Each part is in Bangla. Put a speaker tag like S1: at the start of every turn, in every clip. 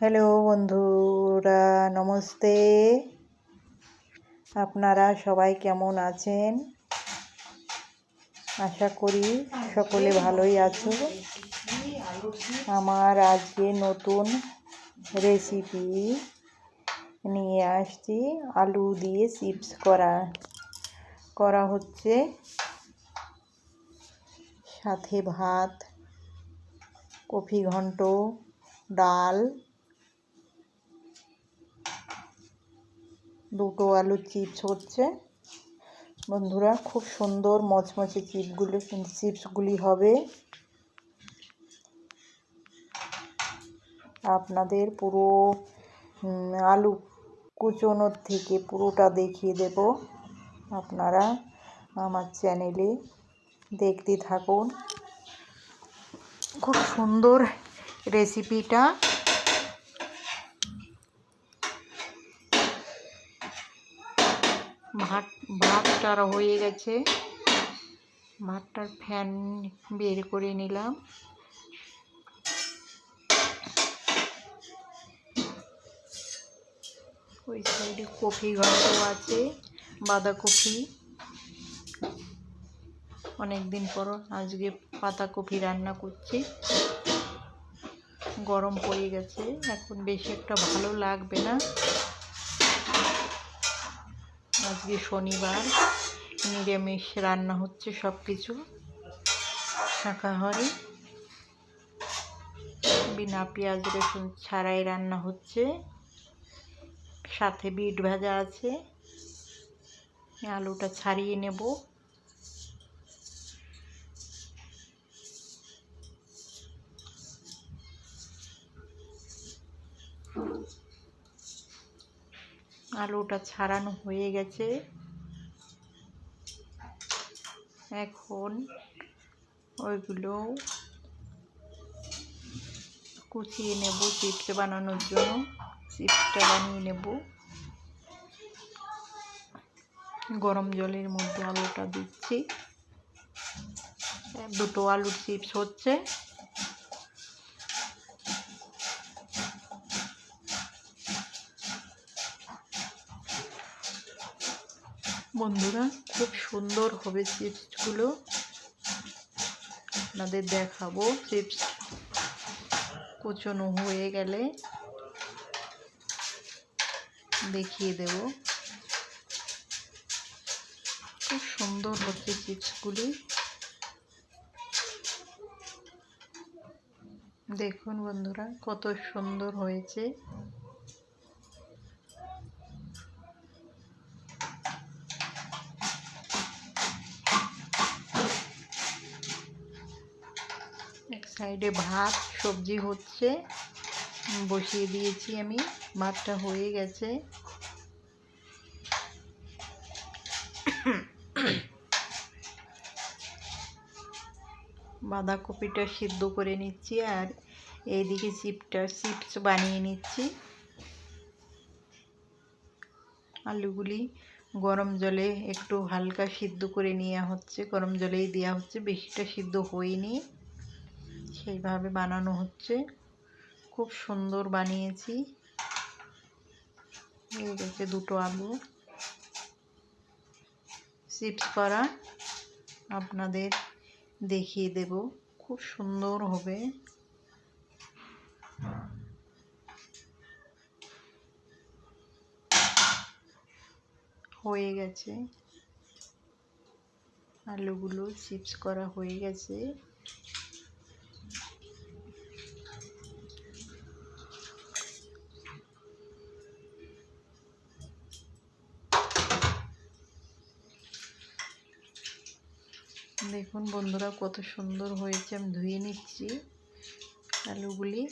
S1: হ্যালো বন্ধুরা, নমস্তে। আপনারা সবাই কেমন আছেন? আশা করি সকলে ভালোই আছো। আমার আজকে নতুন রেসিপি নিয়ে আসছি, আলু দিয়ে চিপস করা। করা হচ্ছে সাথে ভাত, কফি ঘন্ট, ডাল দুটো আলুর চিপস হচ্ছে। বন্ধুরা, খুব সুন্দর মচমচে চিপগুলো চিপসগুলি হবে। আপনাদের পুরো আলু কুচোনোর থেকে পুরোটা দেখিয়ে দেব। আপনারা আমার চ্যানেলে দেখতে থাকুন। খুব সুন্দর রেসিপিটা ভাত ভাতটার হয়ে গেছে। ভাতটার ফ্যান বের করে নিলাম। ওই সাইডে কফি ঘন্ট আছে, বাঁধাকপি। অনেক দিন পর আজকে পাতাকপি রান্না করছি। গরম পড়ে গেছে, এখন বেশি একটা ভালো লাগবে না। আজকে শনিবার, নিরামিষ রান্না হচ্ছে সব কিছু শাকাহারি, বিনা পেঁয়াজ, রসুন ছাড়াই রান্না হচ্ছে। সাথে বিট ভাজা আছে। আলুটা ছাড়িয়ে নেব। আলুটা ছাড়ানো হয়ে গেছে। এখন ওইগুলো কুচিয়ে নেব চিপস বানানোর জন্য। চিপসটা বানিয়ে নেব। গরম জলের মধ্যে আলুটা দিচ্ছি। দুটো আলুর চিপস হচ্ছে। বন্ধুরা, খুব সুন্দর হবে চিপসগুলো। আপনাদের দেখাবো চিপস কুচনো হয়ে গেলে। দেখিয়ে দেব। খুব সুন্দর হচ্ছে চিপসগুলি। দেখুন বন্ধুরা, কত সুন্দর হয়েছে। সাইডে ভাত, সবজি হচ্ছে। বসিয়ে দিয়েছি আমি। ভাতটা হয়ে গেছে। বাঁধাকপিটা সিদ্ধ করে নিচ্ছি আর এইদিকে চিপটা, চিপস বানিয়ে নিচ্ছি। আলুগুলি গরম জলে একটু হালকা সিদ্ধ করে নেওয়া হচ্ছে। গরম জলেই দেওয়া হচ্ছে। বেশিটা সিদ্ধ হয়নি। সেইভাবে বানানো হচ্ছে। খুব সুন্দর বানিয়েছি। হয়ে গেছে দুটো আলু। চিপস করা আপনাদের দেখিয়ে দেব। খুব সুন্দর হবে। হয়ে গেছে। আলুগুলো চিপস করা হয়ে গেছে। বন্ধুরা, কত সুন্দর হয়েছে, আমি ধুয়ে নিচ্ছি আলুগুলি।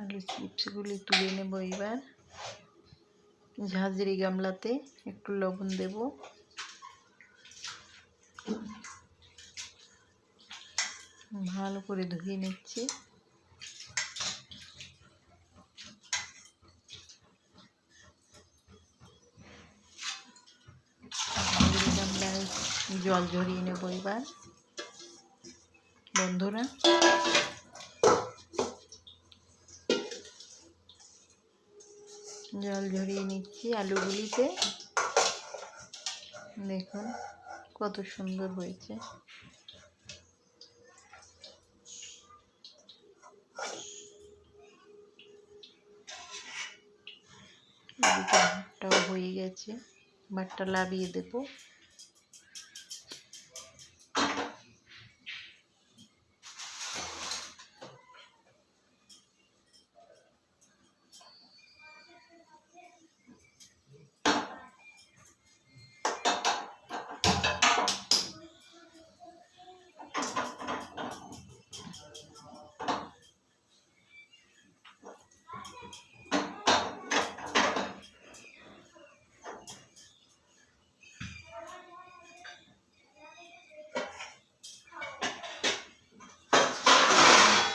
S1: আলু চিপসগুলি তুলে নেব এবার। ঝাঁঝরি গামলাতে একটু লবণ দেব। ভালো করে ধুয়ে নিচ্ছি। জল ঝরিয়ে নেব এবার। বন্ধুরা। জল ঝরিয়ে নিচ্ছি আলুগুলিতে। দেখুন কত সুন্দর হয়েছে। ভাতটাও হয়ে গেছে। ভাতটা লাভিয়ে দেবো।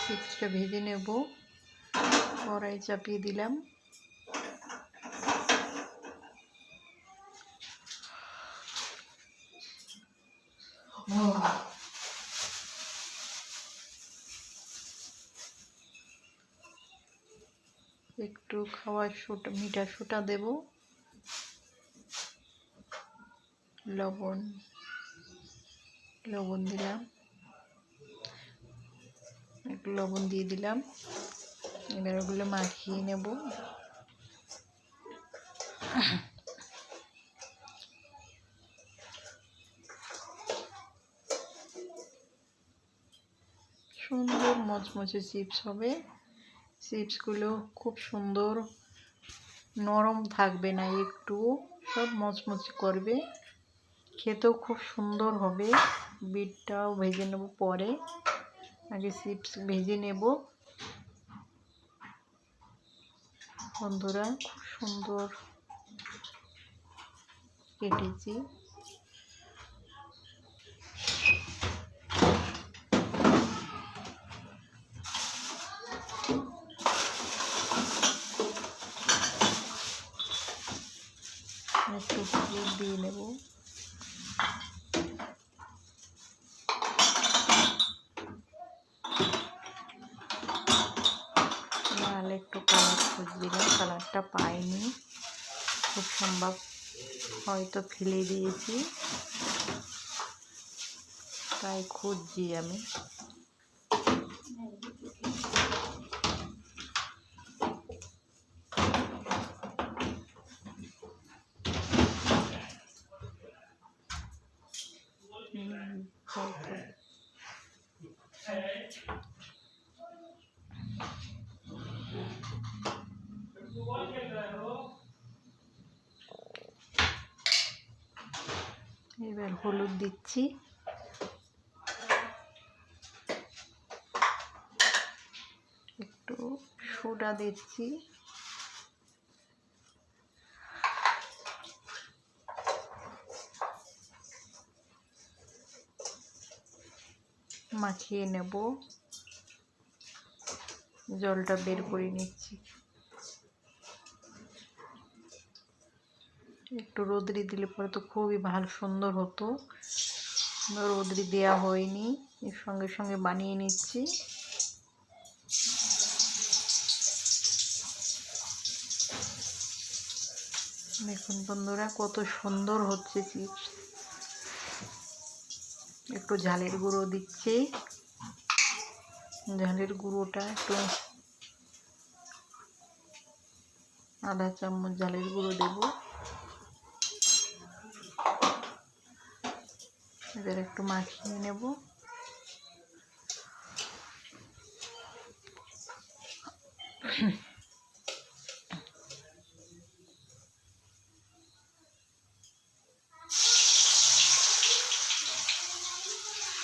S1: চিপসটা ভেজে নেব। কড়াই চাপিয়ে দিলাম। একটু খাওয়ার সোটা, মিঠা সোটা দেব। লবণ লবণ দিলাম। একটু লবণ দিয়ে দিলাম। এবার ওগুলো মাখিয়ে নেব। সুন্দর মচমচে চিপস হবে। চিপসগুলো খুব সুন্দর নরম থাকবে না, একটু সব মচমচে করবে। খেতেও খুব সুন্দর হবে। বিটটাও ভেজে নেব পরে। আগে চিপস ভেজে নেব। বন্ধুরা, খুব সুন্দর কেটেছি একটু হলুদ দিয়ে নেব লাল একটু কালার খুঁজছিলাম কালারটা পাইনি খুব সম্ভব হয়তো ফেলে দিয়েছি। তাই খুঁজছি আমি। হয়তো এবার হলুদ দিচ্ছি। একটু সোডা দিচ্ছি। মাখিয়ে নেব। জলটা বের করে নিচ্ছি। একটু রোদরি দিলে পরে তো খুবই ভালো, সুন্দর হতো। রোদরি দেওয়া হয়নি, এর সঙ্গে সঙ্গে বানিয়ে নিচ্ছি। দেখুন বন্ধুরা, কত সুন্দর হচ্ছে চিপস। একটু ঝালের গুঁড়ো দিচ্ছি। ঝালের গুঁড়োটা একটু আধা চামচ ঝালের গুঁড়ো দেব। এবার একটু মাখিয়ে নেব।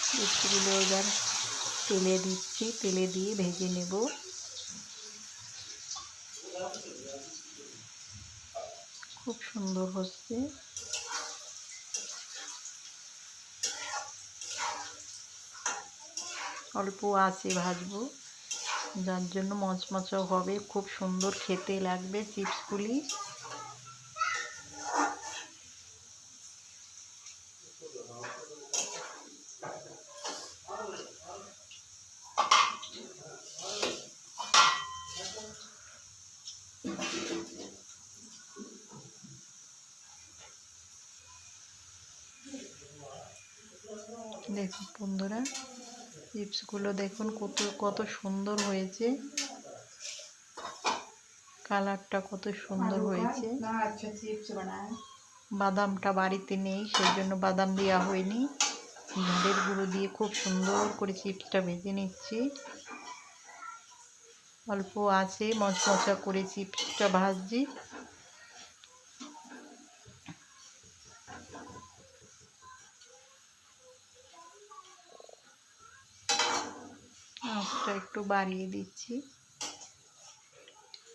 S1: চিপসগুলো এবার তেলে দিচ্ছি, তেলে দিয়ে ভেজে নেব। খুব সুন্দর হচ্ছে। অল্প আছে ভাজবো। যার জন্য মচমচাও হবে। খুব সুন্দর খেতে লাগবে চিপসগুলি। দেখুন বন্ধুরা চিপসগুলো দেখুন, কত কত সুন্দর হয়েছে। কালারটা কত সুন্দর হয়েছে। বাদামটা বাড়িতে নেই সেই জন্য বাদাম দেওয়া হয়নি। ঘাড়ের গুঁড়ো দিয়ে খুব সুন্দর করে চিপসটা ভেজে নিচ্ছি। অল্প আছে, মচমচা করে চিপসটা ভাজছি। আঁচটা একটু বাড়িয়ে দিচ্ছি।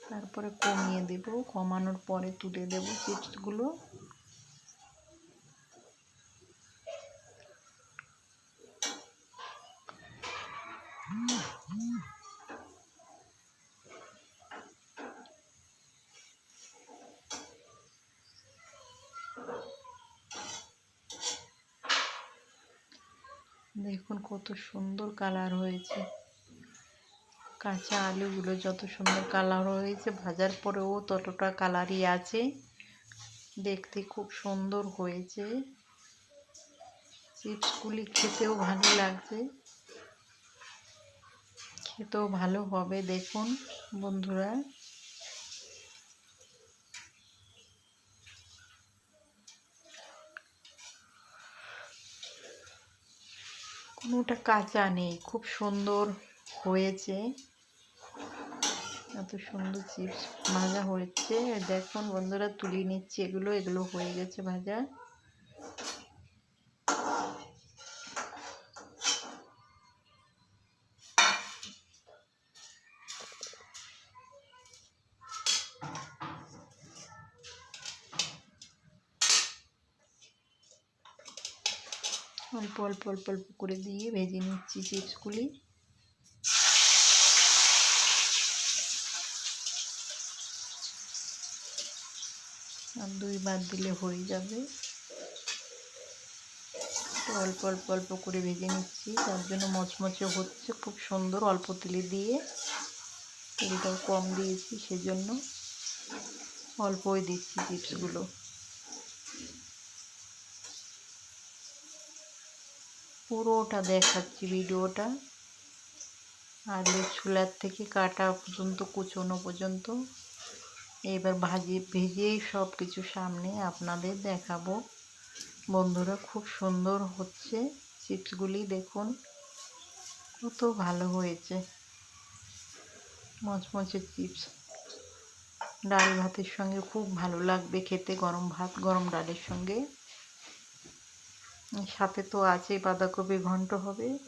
S1: তারপরে কমিয়ে দেব। কমানোর পরে তুলে দেব চিপসগুলো। দেখুন কত সুন্দর কালার হয়েছে। কাঁচা আলুগুলো যত সুন্দর কালার হয়েছে, ভাজার পরেও ততটা কালারই আছে। দেখতে খুব সুন্দর হয়েছে। চিপসগুলি খেতেও ভালো লাগছে। খেতেও ভালো হবে, দেখুন বন্ধুরা। কোনোটা কাঁচা নেই, খুব সুন্দর হয়েছে। এত সুন্দর চিপস ভাজা হয়েছে দেখুন বন্ধুরা, তুলে নিচ্ছি এগুলো এগুলো হয়ে গেছে ভাজা। অল্প অল্প অল্প অল্প করে দিয়ে ভেজে নিচ্ছি চিপসগুলি আর দুইবার দিলে হয়ে যাবে। অল্প অল্প অল্প করে ভেজে নিচ্ছি। তার জন্য মচমচে হচ্ছে খুব সুন্দর অল্প তেলে দিয়ে। তেলটাও কম দিয়েছি সেজন্য অল্পই দিচ্ছি চিপসগুলো। পুরোটা দেখাচ্ছি ভিডিওটা। আর ছোলার থেকে কাটা পর্যন্ত, কুচোনো পর্যন্ত। এবার ভাজি ভেজেই সব কিছু সামনে আপনাদের দেখাবো। বন্ধুরা, খুব সুন্দর হচ্ছে চিপসগুলি, দেখুন। কত ভালো হয়েছে। মচমচে চিপস। ডাল ভাতের সঙ্গে খুব ভালো লাগবে খেতে, গরম ভাত, গরম ডালের সঙ্গে। সাথে তো আছে বাঁধাকপি ঘন্ট হবে।